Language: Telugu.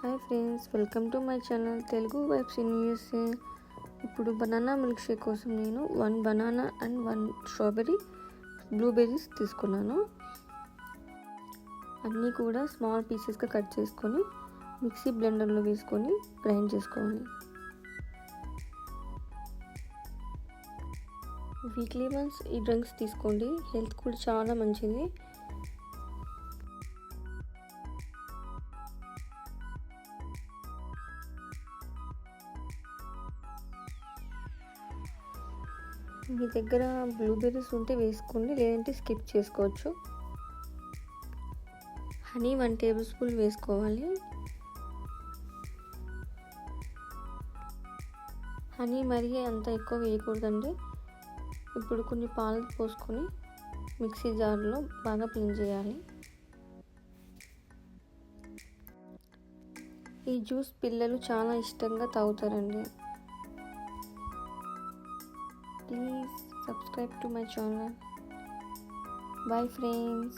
Hi friends welcome to my channel Telugu web news ఇప్పుడు బనానా మిల్క్ షేక్ కోసం నేను one banana and one strawberry blueberries తీసుకున్నాను. అన్నీ కూడా స్మాల్ పీసెస్గా కట్ చేసుకొని మిక్సీ బ్లెండర్లో వేసుకొని గ్రైండ్ చేసుకోవాలి. వీక్లీ వన్స్ ఈ డ్రింక్స్ తీసుకోండి. హెల్త్ కూడా చాలా మంచిది. మీ దగ్గర బ్లూబెర్రీస్ ఉంటే వేసుకోండి లేదంటే స్కిప్ చేసుకోవచ్చు. హనీ వన్ టేబుల్ స్పూన్ వేసుకోవాలి. హనీ మరీ అంత ఎక్కువ వేయకూడదండి. ఇప్పుడు కొన్ని పాలు పోసుకొని మిక్సీ జార్లో బాగా క్లీన్ చేయాలి. ఈ జ్యూస్ పిల్లలు చాలా ఇష్టంగా తాగుతారండి. Please subscribe to my channel. Bye friends